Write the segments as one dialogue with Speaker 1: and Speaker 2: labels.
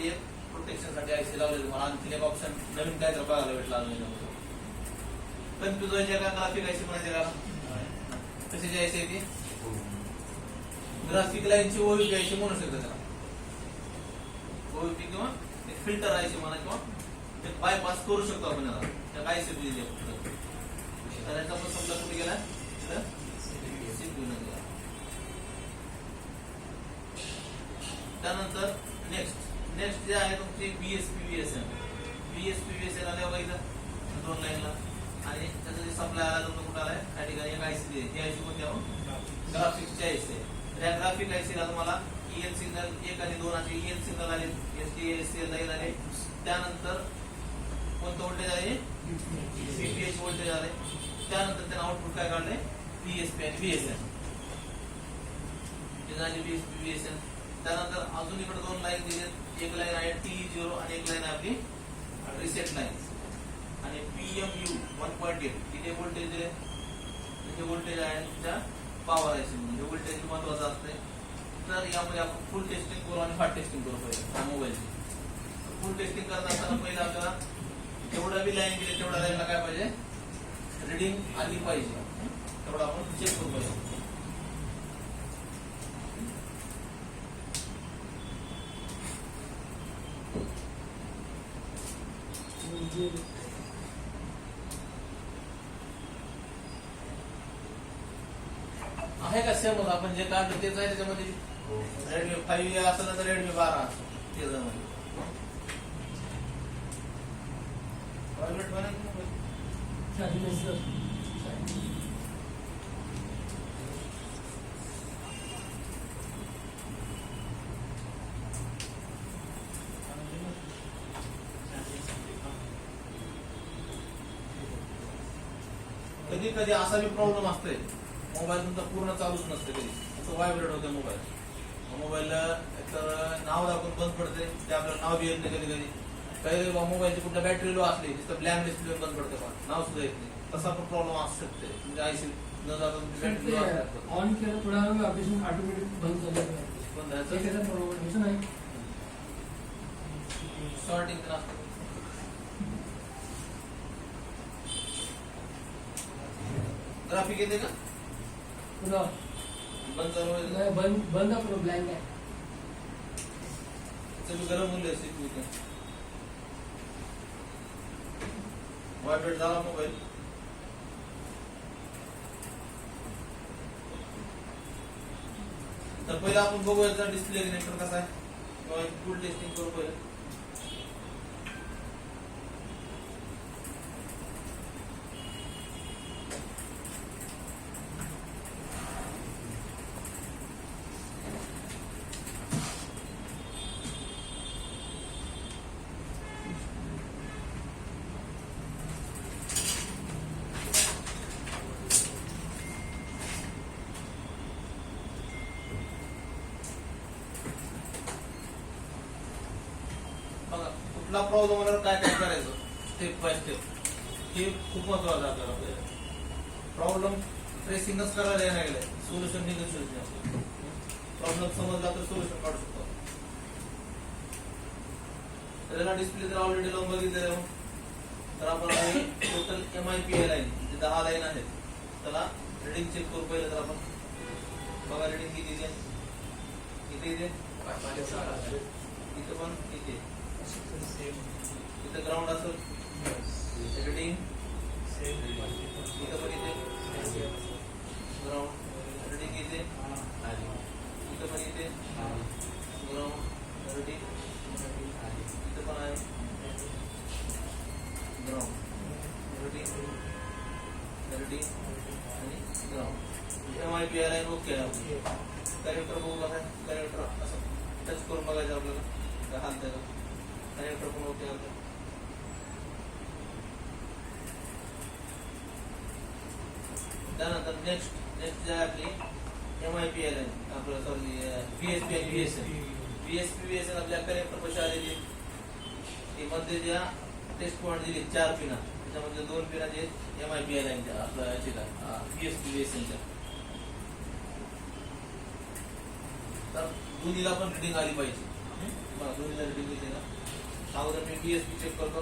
Speaker 1: मध्ये एक प्रोटेक्शनसाठी आयसी लावलेलं मला आणखी एक ऑप्शन नवीन काय तर बघायला भेटला अजून पण तुझं जे का ग्राफिक आयसी म्हणायचे का कशाची आयसी ती? ग्राफिक लाईनची ओळख घ्यायची म्हणू शकतो त्याला. ओळखी किंवा एक फिल्टर आयसी म्हणा किंवा एक बायपास करू शकतो आपण याला. त्या काय सी आहे तर याचा पण समजा कुठे गेला? तर गेला त्यानंतर नेक्स्ट नेक्स्ट जे आहे तुमची बीएसपी बीएसएन बीएसपी आले इथं दोन लाईनला आणि त्याचा जे सप्लाय आला तो कुठं आलाय? त्या ठिकाणी एक आयसी आहे. ही आयसी कोणती आहोत ग्राफिक्सची आयसी आहे. त्या ग्राफिक आयसीला तुम्हाला इएल सिग्नल एक आणि दोन असे इएल सिग्नल आले. S T S C line आले त्यानंतर कोणतं व्होल्टेज आले बीपीएच व्होल्टेज आले. त्यानंतर त्यानं आउटपुट काय काढले बीएसपी आणि बीएसएन हे झाली बीएसपी बीएसएन त्यानंतर अजून इकडे दोन लाईन दिले एक लाईन आहे टी झिरो आणि एक लाईन आहे आपली रिसेट लाईन आणि पीएमयू वन पॉईंट एट तिथे व्होल्टेज दिले तिथे व्होल्टेज आहे तुमच्या पॉवर आहे म्हणजे व्होल्टेज महत्वाचं असते तर यामध्ये आपण फुल टेस्टिंग करू आणि फास्ट टेस्टिंग करू पहिले मोबाईलची फुल टेस्टिंग करत असताना पहिलं आपल्याला जेवढा बी लाईन गेले तेवढ्या लाईनला काय पाहिजे? रिडिंग आली पाहिजे. तेवढं आपण चेक करू पाहिजे आहे का सेम आपण जे काढलं तेच आहे त्याच्यामध्ये. रेडमी फाईव्ह असलं तर रेडमी बारा त्याच्यामध्ये प्रायव्हेट बनायचं कधी कधी असा बी प्रॉब्लेम असतोय. मोबाईल तुमचा पूर्ण चालूच नसते कधी. असं व्हायब्रेट होते मोबाईल मोबाईल तर नाव दाखवून बंद पडते. ते आपल्याला नाव बी येत नाही कधी कधी. काही मोबाईलची कुठल्या बॅटरी लो असली तिथं ब्लॅक डिस्प्ले बंद पडते पण नाव सुद्धा येत नाही. तसा पण प्रॉब्लेम असू शकते. म्हणजे आयसी न जाता तुमची बॅटरी
Speaker 2: ऑन केलं थोड्या वेळ ऑपरेशन ऑटोमॅटिक बंद झालं बरोबर असं नाही.
Speaker 1: शॉर्टिंग तर असतं. ग्राफिक येते का
Speaker 2: पूरा
Speaker 1: बंद करो
Speaker 2: मैं बंद बंद करो ब्लैंक है।
Speaker 1: चलो गरम हो ले है। वाइट डाला mobile display connector full testing करो पहले। बघा कुठला प्रॉब्लेम आल्यावर काय काय करायचं? स्टेप बाय स्टेप हे खूप महत्वाचं आहे आपल्याला. प्रॉब्लेम ट्रेसिंगच करायला येणार गेलं सोल्युशन निघत प्रॉब्लेम समजला तर सोल्युशन काढू शकतो. त्याला डिस्प्ले जर ऑलरेडी लावून बघितलेलं तर आपण total M I P line जे दहा लाईन आहेत. त्याला रेडिंग चेक करू पहिलं तर आपण. बघा रिडिंग किती इथे इथे इथे Same. With the ground also? Yes. Everything? Same. With the body is Same. Ground? Everything is there? Ali. With the body is there? Ali. Ground? Everything? Ali. With the body? Ground. Everything? Everything? Ground. ये हमारे P R आई वो क्या है character वो है character touch करून बघायचं आपल्याला हात द्यायला कनेक्टर पण ओके आपलं त्यानंतर नेक्स्ट नेक्स्ट जे आहे आपली एम आय पी एल आपलं सॉरी बी एस पी आणि V S N B S P V S N आपल्या कनेक्टर पैसे आलेली ती मध्ये ज्या टेस्ट पॉईंट दिली चार पिना। त्याच्यामध्ये दोन पिना जे एम आय पी एल आपलं याच्या B S P V S एनच्या तर दोन्हीला पण रिडिंग आली पाहिजे दोन्हीला reading येते ना अगोदर मी बीएसपी चेक करतो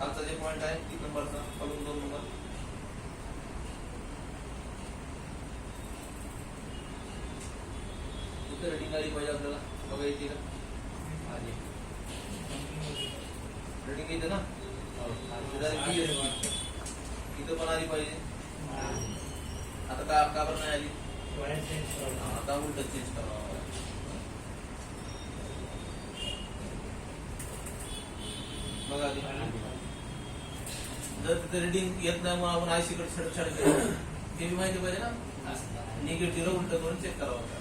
Speaker 1: खालचा जे पॉईंट आहे तीन नंबरचा कलम दोन नंबर इथं रेडिंग आली पाहिजे आपल्याला बघा येते का रेडिंग येते ना इथं पण आली पाहिजे आता का का बरं नाही आली आता उलट चेंज करावं बघा. जर तिथे रिडिंग येत नाही मग आपण आयसी कडे छडछाड केलं ते बी माहिती पाहिजे ना निगेटिव्ह उलट करून चेक करावं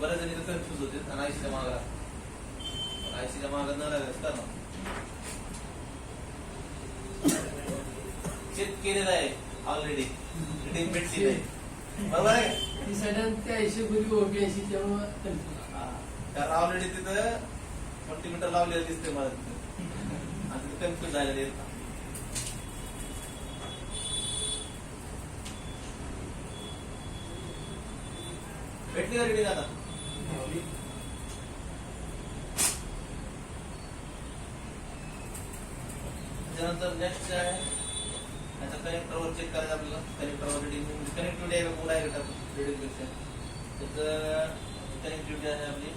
Speaker 1: बऱ्याच जणी तर कन्फ्युज होते आणि आयसीच्या मागा आयसीच्या मागा न का ना चेक केलेलं आहे ऑलरेडी रिडिंग भेटली नाही बरोबर आहे?
Speaker 2: ती सडन त्या ऐंशी पूर्वी ओपी ऐंशी त्यामुळे confuse.
Speaker 1: हा. कारण ऑलरेडी तिथं मल्टीमीटर लावलेलं दिसते मला तिथं आणि तिथं कन्फ्युज झालेले आहेत. भेटली का रेडी आता त्याच्यानंतर नेक्स्ट आहे याचा कनेक्टरवर चेक करायचं आपल्याला. कनेक्टरवर रिडिंग कनेक्टिव्हिटी आहे मोड आहे का रिडिंगपेक्षा. त्याचं कनेक्टिव्हिटी आहे आपली.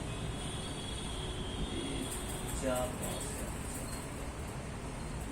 Speaker 1: चार पाच.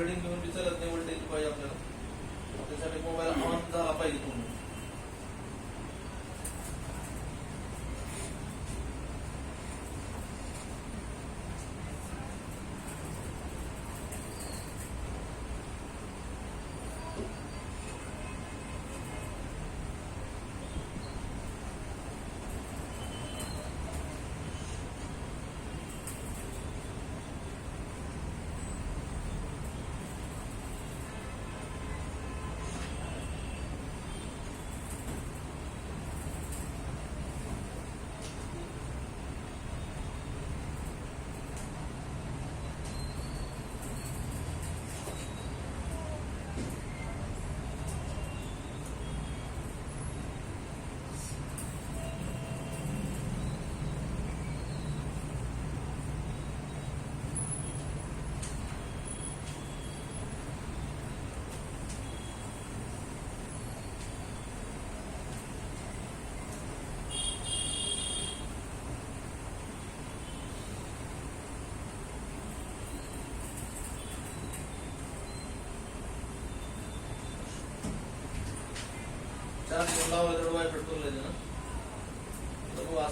Speaker 1: ट्रेडिंग घेऊन बी चालत नाही व्होल्टेज पाहिजे आपल्याला. त्यासाठी मोबाईल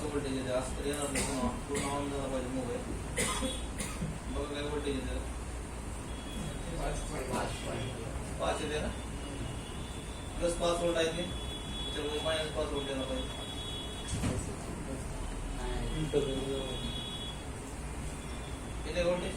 Speaker 1: ವೋಲ್ಟೇಜ್ ಇದೆ ಆಸ್ಪತ್ರೆ ಏನಾದ್ರು ಪೂರ್ಣ ಒಂದು ಮೊಬೈಲ್ ಮಗ ಹೇಗೆ ವೋಲ್ಟೇಜ್ ಇದೆ है ना? प्लस पाँच वोल्ट आई थी माइनस पाँच वोल्ट देना भाई कितने वोल्टेज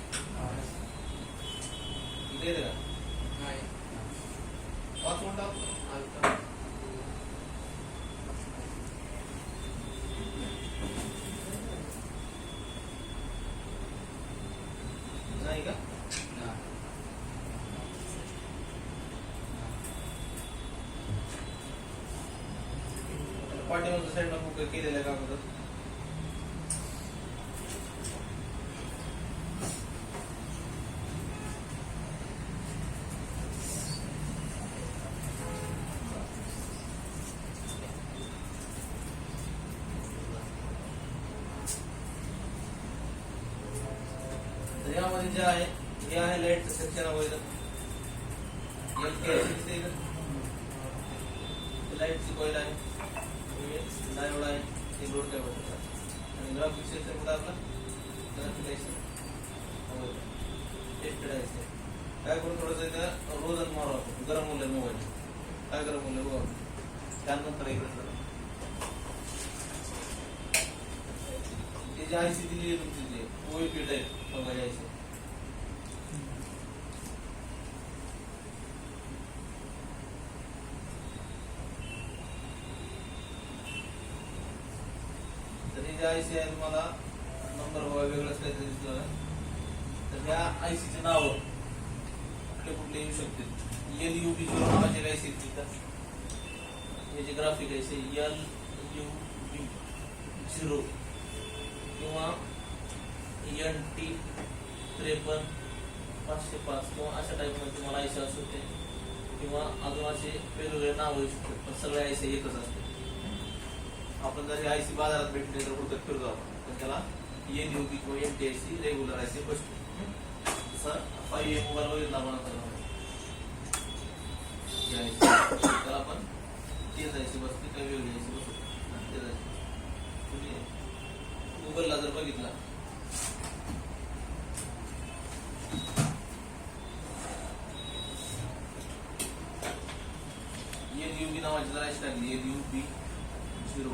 Speaker 1: पार्टी ಒಂದು ಸೈಡ್ ನಾವು ಕುಕ್ಕಿ ಇದೆಲ್ಲ ಹಾಕೋದು यामध्ये जे आहे हे सेक्शन डायोड आहे ते लोड काय होतं आणि ग्राफिक सेक्शन कुठं आपला ग्राफिक टेस्टेड आहे ते. काय करून थोडंसं इथं रोज आणि मारू आपण गरम होईल मोबाईल काय गरम होईल बघा त्यानंतर इकडे जी आयसी दिली आहे तुमची जी ओएलपी टाईप बघा आयसी तर जे आयसी आहे तुम्हाला नंबर बघा वेगळंच काहीतरी दिसलं तर त्या आयसीचे नाव कुठले कुठले येऊ शकते एल यू बी झिरो नावाचे आयसी आहेत तिथं. ग्राफिक आहे एल यू बी झिरो किंवा एन टी त्रेपन्न पाचशे पाच किंवा अशा टाईपमध्ये तुम्हाला आयसी असू शकते. किंवा अजून असे वेगवेगळे नाव येऊ शकतात पण सगळे आयसी एकच असते आपण जर आयसी बाजारात भेटले तर कुठं फिरतो आपण पण त्याला एन यू पी किंवा N T I C regular IC बसतो. तसं फाईव्ह ए मोबाईल वगैरे आपण त्याला आपण तेच आयसी बसते काही वेगळी आयसी बसतो. तेच आय सी गुगलला जर बघितला. एन यू बी नावाची जर आयसी टाकली एन यू बी झिरो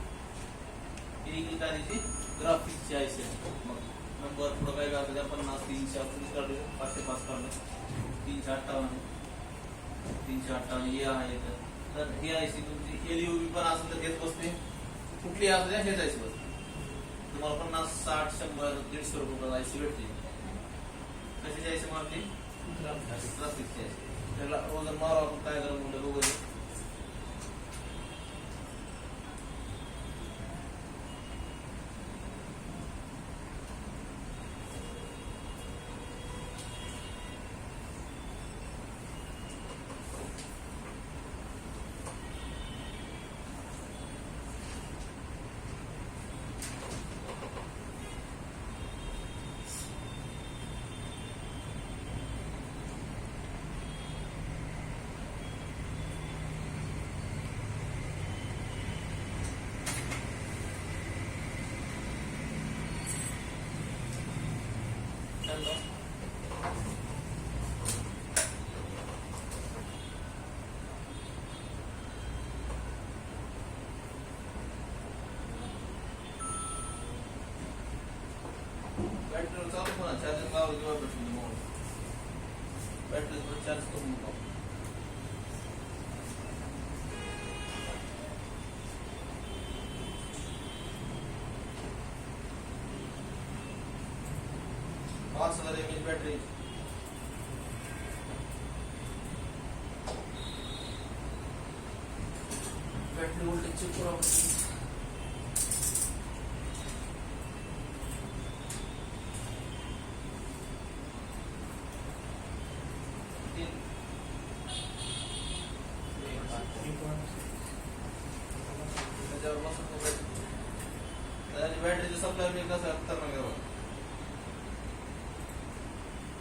Speaker 1: काय त्याची ग्राफिक्सची आयसी मग नंबर पुढं काय त्या पन्नास तीनशे आपण काढले पाचशे पाच काढले तीनशे अठ्ठावन्न तीनशे अठ्ठावन्न हे आहे तर. तर आयसी तुमची एल पण असेल तर हेच बसते कुठली असू द्या हेच आयसी बसते तुम्हाला पन्नास साठ शंभर दीडशे रुपये आयसी भेटते कशाची आयसी मारली ग्राफिक्सची आयसी त्याला वज़न मारू काय करू म्हणलं बघू આવે જોવા પડશે મોડ બેટરી પર ચાર્જ કરી મૂકો पाँच हज़ार M H battery battery voltage check करो